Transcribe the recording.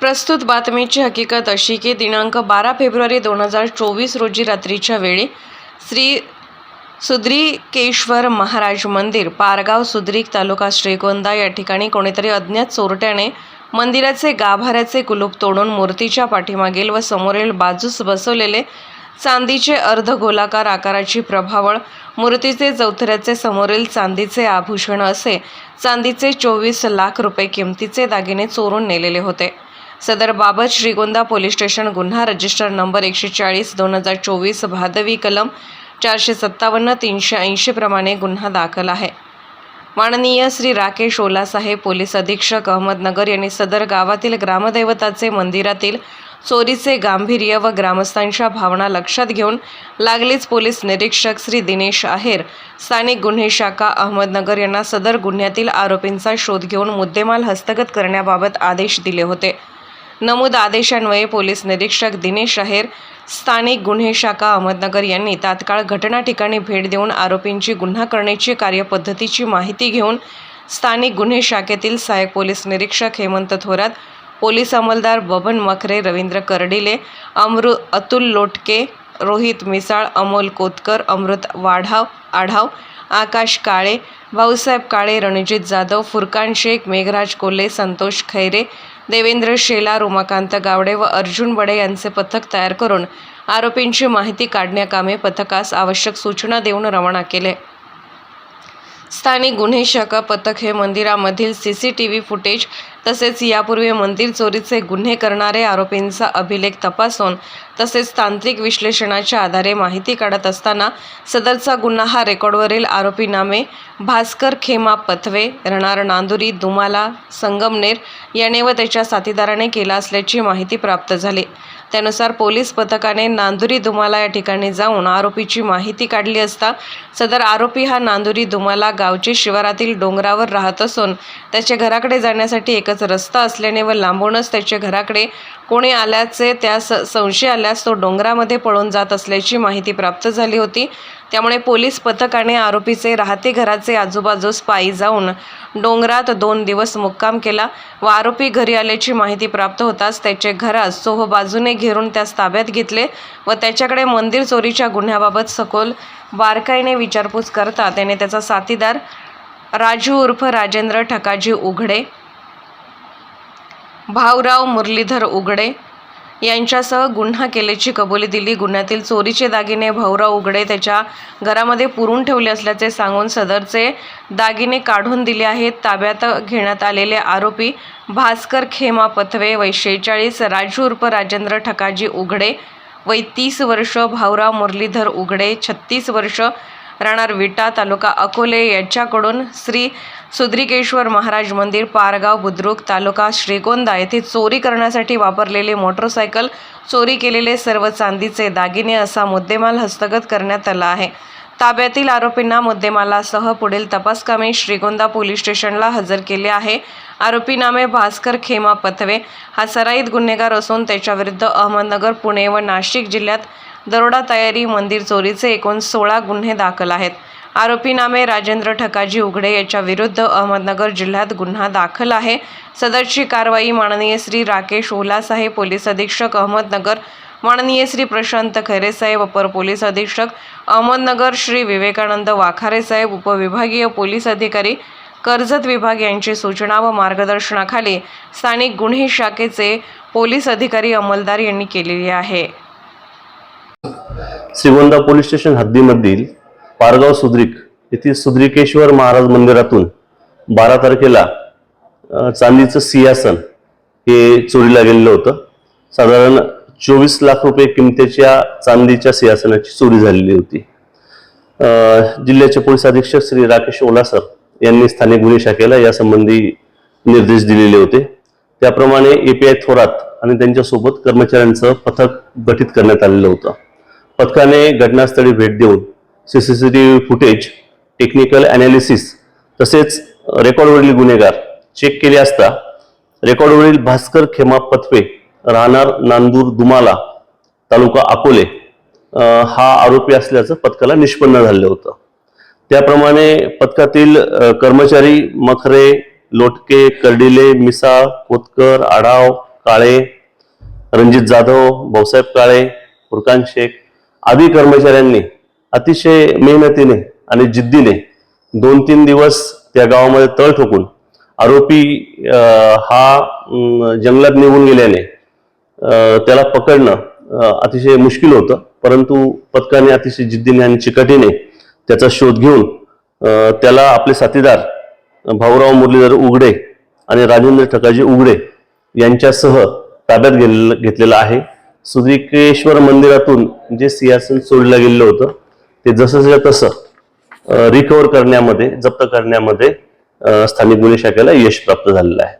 प्रस्तुत बातमीची हकीकत अशी की दिनांक बारा फेब्रुवारी दोन हजार चोवीस रोजी रात्रीच्या वेळी श्री सुद्रीकेश्वर महाराज मंदिर पारगाव सुद्रीक तालुका श्रीगोंदा या ठिकाणी कोणीतरी अज्ञात चोरट्याने मंदिराचे गाभाऱ्याचे कुलूप तोडून मूर्तीच्या पाठीमागील व समोरील बाजूस बसवलेले चांदीचे अर्धगोलाकार आकाराची प्रभावळ मूर्तीचे चौथऱ्याचे समोरील चांदीचे आभूषण असे चांदीचे चोवीस लाख रुपये किमतीचे दागिने चोरून नेलेले होते. सदर बाबत श्रीगोंदा पोलीस स्टेशन गुन्हा रजिस्टर नंबर एकशे चाळीस दोन हजार चोवीस भादवी कलम चारशे सत्तावन्न तीनशे ऐंशी प्रमाणे गुन्हा दाखल आहे. माननीय श्री राकेश ओलासाहेब पोलीस अधीक्षक अहमदनगर यांनी सदर गावातील ग्रामदैवताचे मंदिरातील चोरीचे गांभीर्य व ग्रामस्थांच्या भावना लक्षात घेऊन लागलीच पोलीस निरीक्षक श्री दिनेश आहेर स्थानिक गुन्हे शाखा अहमदनगर यांना सदर गुन्ह्यातील आरोपींचा शोध घेऊन मुद्देमाल हस्तगत करण्याबाबत आदेश दिले होते. नमूद आदेशान्वये पोलीस निरीक्षक दिनेश अहेर स्थानिक गुन्हे शाखा अहमदनगर यांनी तात्काळ घटना ठिकाणी भेट देऊन आरोपींची गुन्हा करण्याची कार्यपद्धतीची माहिती घेऊन स्थानिक गुन्हे शाखेतील सहाय्यक पोलीस निरीक्षक हेमंत थोरात पोलीस अंमलदार बबन मखरे रवींद्र कर्डिले अमृ अतुल लोटके रोहित मिसाळ अमोल कोतकर अमृत वाढाव आढाव आकाश काळे भाऊसाहेब काळे रणजित जाधव फुरकान शेख मेघराज कोल्हे संतोष खैरे देवेंद्र शेलार उमाकांत गावडे व अर्जुन बडे यांचे पथक तयार करून आरोपींची माहिती काढण्याकामे पथकास आवश्यक सूचना देऊन रवाना केले. स्थानिक गुन्हे शाखा पथक हे मंदिरामधील C C T V footage तसेच यापूर्वी मंदिर चोरीचे गुन्हे करणारे आरोपींचा अभिलेख तपासून तसेच तांत्रिक विश्लेषणाच्या आधारे माहिती काढत असताना सदरचा गुन्हा हा रेकॉर्डवरील आरोपी नामे भास्कर खेमा पथवे रणार नांदुरी दुमाला संगमनेर याने व त्याच्या साथीदाराने केला असल्याची माहिती प्राप्त झाली. त्यानुसार पोलीस पथकाने नांदुरी दुमाला या ठिकाणी जाऊन आरोपीची माहिती काढली असता सदर आरोपी हा नांदुरी दुमाला गावचे शिवारातील डोंगरावर राहत असून त्याच्या घराकडे जाण्यासाठी एकच रस्ता असल्याने व लांबूनच त्याच्या घराकडे कोणी आल्याचे त्यास संशय आल्यास तो डोंगरामध्ये पळून जात असल्याची माहिती प्राप्त झाली होती. त्यामुळे पोलीस पथकाने आरोपीचे राहते घराचे आजूबाजूस पायी जाऊन डोंगरात दोन दिवस मुक्काम केला. व आरोपी घरी आल्याची माहिती प्राप्त होताच त्याचे घरात सोह बाजूने घेरून त्यास ताब्यात घेतले व त्याच्याकडे मंदिर चोरीच्या गुन्ह्याबाबत सखोल बारकाईने विचारपूस करता त्याने त्याचा साथीदार राजू उर्फ राजेंद्र ठकाजी उघडे भाऊराव मुरलीधर उघडे यांच्यासह गुन्हा केल्याची कबुली दिली. गुन्ह्यातील चोरीचे दागिने भाऊराव उघडे त्याच्या घरामध्ये पुरून ठेवले असल्याचे सांगून सदरचे दागिने काढून दिले आहेत. ताब्यात घेण्यात आलेले आरोपी भास्कर खेमा पथवे वय शेहेचाळीस राजू उर्फ राजेंद्र ठकाजी उघडे वय तीस वर्ष भाऊराव मुरलीधर उघडे छत्तीस वर्ष राहणार विटा तालुका अकोले याच्याकडून श्री सुद्रिकेश्वर महाराज मंदिर पारगाव बुद्रुक तालुका श्रीगोंदा येथे चोरी करण्यासाठी वापरलेले मोटरसायकल चोरी केलेले सर्व चांदीचे दागिने असा मुद्देमाल हस्तगत करण्यात आला आहे. ताब्यातील आरोपींना मुद्देमालासह पुढील तपासकामे श्रीगोंदा पोलीस स्टेशनला हजर केले आहे. आरोपी नामे भास्कर खेमा पथवे. हा सराईत गुन्हेगार असून त्याच्याविरुद्ध अहमदनगर पुणे व नाशिक जिल्ह्यात दरोडा तयारी मंदिर चोरीचे एकूण सोळा गुन्हे दाखल आहेत. आरोपी नामे राजेंद्र ठकाजी उघडे याच्या विरुद्ध अहमदनगर जिल्ह्यात गुन्हा दाखल आहे. सदरची कारवाई माननीय श्री राकेश ओलासाहेब पोलीस अधीक्षक अहमदनगर माननीय श्री प्रशांत खैरेसाहेब अपर पोलीस अधीक्षक अहमदनगर श्री विवेकानंद वाखारे साहेब उपविभागीय पोलीस अधिकारी कर्जत विभाग यांची सूचना व मार्गदर्शनाखाली स्थानिक गुन्हे शाखेचे पोलीस अधिकारी अंमलदार यांनी केलेली आहे. श्रीगोंदा पोलीस स्टेशन हद्दीमधील पारगाव सुद्रिक येथील सुद्रिकेश्वर महाराज मंदिरातून बारा तारखेला चांदीचं सिंहासन हे चोरीला गेलेलं होतं. साधारण चोवीस लाख रुपये किमतीच्या चांदीच्या सिंहासनाची चोरी झालेली होती. जिल्ह्याचे पोलीस अधीक्षक श्री राकेश ओलासर यांनी स्थानिक गुन्हे शाखेला यासंबंधी निर्देश दिलेले होते. त्याप्रमाणे एपीआय थोरात आणि त्यांच्यासोबत कर्मचाऱ्यांचं पथक गठीत करण्यात आलेलं होतं. पथकाने घटनास्थळी भेट देऊन C C C T V footage technical analysis तसेच रेकॉर्डवरील गुन्हेगार चेक केले असता रेकॉर्डवरील भास्कर खेमा पथवे राहणार नांदूर दुमाला तालुका अकोले हा आरोपी असल्याचं पथकाला निष्पन्न झालेलं होतं. त्याप्रमाणे पथकातील कर्मचारी मखरे लोटके कर्डिले मिसाळ कोतकर आढाव काळे रणजित जाधव भाऊसाहेब काळे फुरकान शेख आधी कर्मचाऱ्यांनी अतिशय मेहनतीने आणि जिद्दीने दोन तीन दिवस त्या गावामध्ये तळ ठोकून आरोपी हा जंगलात निघून गेल्याने त्याला पकडणं अतिशय मुश्किल होतं. परंतु पथकाने अतिशय जिद्दीने आणि चिकाटीने त्याचा शोध घेऊन त्याला आपले साथीदार भाऊराव मुरलीधर उघडे आणि राजेंद्र ठकाजी उघडे यांच्यासह ताब्यात घेतलेला आहे. सुद्रिकेश्वर मंदिरातून जे सिंहासन सोडलं गेलेलं होतं ते जसं तसं रिकवर करण्यामध्ये जप्त करण्यामध्ये स्थानिक गुन्हे शाखेला यश प्राप्त झालेलं आहे.